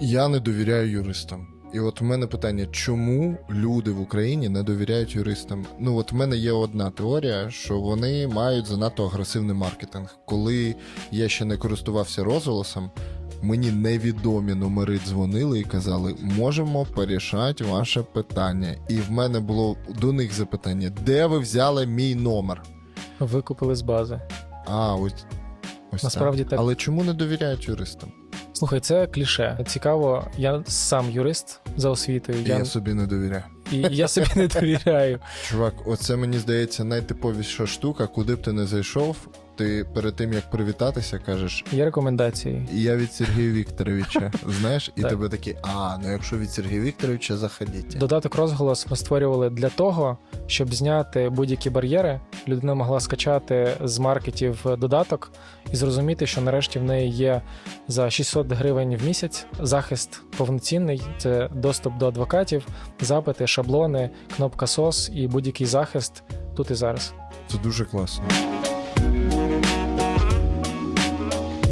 Я не довіряю юристам. І от в мене питання, чому люди в Україні не довіряють юристам? Ну, от в мене є одна теорія, що вони мають занадто агресивний маркетинг. Коли я ще не користувався розголосом, мені невідомі номери дзвонили і казали, можемо порішати ваше питання. І в мене було до них запитання: де ви взяли мій номер? Викупили з бази. А, ось. Ось Насправді так. Але чому не довіряють юристам? Слухай, це кліше. Цікаво, я сам юрист за освітою. Я, Я, собі не довіряю. і я собі не довіряю. Чувак, оце мені здається найтиповіша штука, куди б ти не зайшов. Ти перед тим як привітатися, кажеш. Є рекомендації. «І Я від Сергія Вікторовича, знаєш, і тебе такі, а, ну якщо від Сергія Вікторовича, заходіть. Додаток розголос ми створювали для того, щоб зняти будь-які бар'єри. Людина могла скачати з маркетів додаток і зрозуміти, що нарешті в неї є за 600 гривень в місяць захист повноцінний. Це доступ до адвокатів, запити, шаблони, кнопка SOS і будь-який захист тут і зараз. Це дуже класно. Thank you.